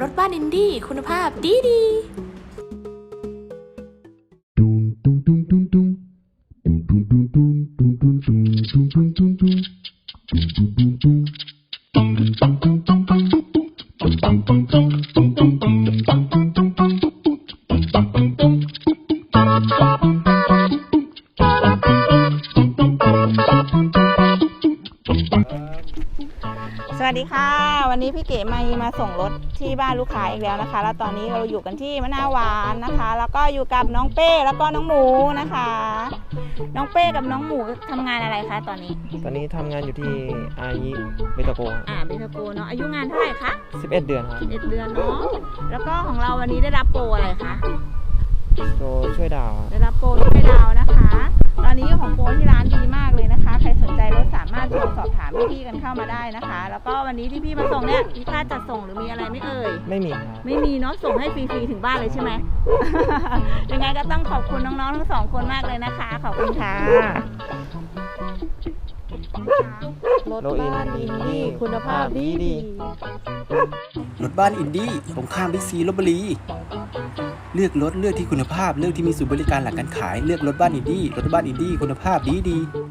รถบ้านอินดี้คุณภาพดีดี Dum dum สวัสดีค่ะ วันนี้พี่เก๋มามาส่งรถที่บ้านลูกค้าอีกแล้วนะคะ แล้วตอนนี้เราอยู่กันที่มะนาวหวานนะคะ แล้วก็อยู่กับน้องเป้แล้วก็น้องหมูนะคะ น้องเป้กับน้องหมูทำงานอะไรคะตอนนี้ ตอนนี้ทำงานอยู่ที่อายิเบตาโกอ่าเบทาโกเนาะอายุงานเท่าไหร่คะ11 เดือนครับ11เดือนเนาะแล้วก็ของเราวันนี้ได้รับโปรอะไรคะโดช่วยดาวครับได้รับโปรที่ไม่ดาวนะคะ ตอนนี้ของ สอบถามพี่ๆกันเข้ามาได้นะคะ แล้วก็วันนี้ที่พี่มาส่งเนี่ยมีค่าจัดส่งหรือมีอะไรไม่เอ่ย ไม่มีครับ ไม่มีเนาะส่งให้ฟรีๆถึงบ้านเลยใช่ไหม ยังไงก็ต้องขอบคุณน้องๆทั้งสองคนมากเลยนะคะ ขอบคุณค่ะรถบ้านอินดี้คุณภาพดีดี รถบ้านอินดี้ตรงข้ามบิ๊กซีลบบุรี เลือกรถเลือกที่คุณภาพ เลือกที่มีศูนย์บริการหลังการขาย เลือกรถบ้านอินดี้ รถบ้านอินดี้คุณภาพดีดีๆ